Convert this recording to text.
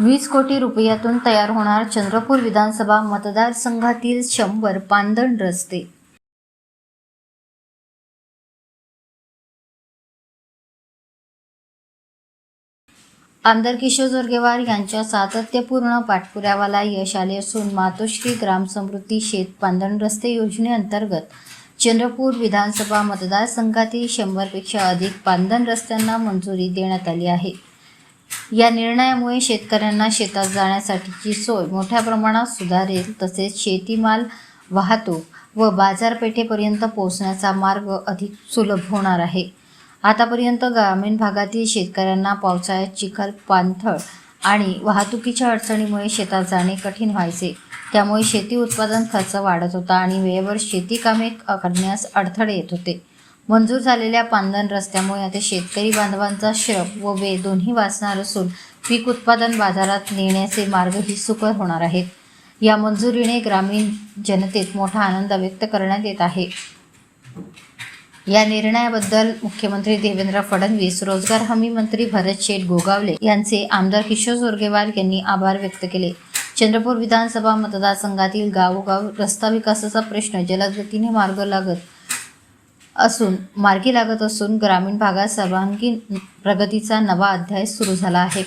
वीस कोटी रुपयातून तयार होणार चंद्रपूर विधानसभा मतदारसंघातील शंभर पांदण रस्ते. आमदार किशोर जोरगेवार यांच्या सातत्यपूर्ण पाठपुराव्याला यश आले असून मातोश्री ग्रामसमृद्धी शेत पांदण रस्ते योजनेअंतर्गत चंद्रपूर विधानसभा मतदारसंघातील शंभरपेक्षा अधिक पांदण रस्त्यांना मंजुरी देण्यात आली आहे. या निर्णयामुळे शेतकऱ्यांना शेतात जाण्यासाठीची सोय मोठ्या प्रमाणात सुधारेल तसेच शेतीमाल वाहतूक व बाजारपेठेपर्यंत पोहोचण्याचा मार्ग अधिक सुलभ होणार आहे. आतापर्यंत ग्रामीण भागातील शेतकऱ्यांना पावसाळ्यात चिखल पाणथळ आणि वाहतुकीच्या अडचणीमुळे शेतात जाणे कठीण व्हायचे. त्यामुळे शेती उत्पादन खर्च वाढत होता आणि वेळेवर शेती कामे करण्यास अडथळे येत होते. मंजूर झालेल्या पांदण रस्त्यामुळे आता शेतकरी बांधवांचा श्रम व वेळ दोन्ही वाचणार असून पीक उत्पादन बाजारात नेण्याचे मार्गही सुकर होणार आहेत. या मंजुरीने ग्रामीण जनतेत मोठा आनंद व्यक्त करण्यात येत आहे. या निर्णयाबद्दल मुख्यमंत्री देवेंद्र फडणवीस रोजगार हमी मंत्री भरत शेठ गोगावले यांचे आमदार किशोर जोरगेवार यांनी आभार व्यक्त केले. चंद्रपूर विधानसभा मतदारसंघातील गावोगाव रस्ता विकासाचा प्रश्न जलदगतीने मार्ग लागत असून मार्गी लागत असून ग्रामीण भागात सर्वांगीण प्रगतीचा नवा अध्याय सुरू झाला आहे.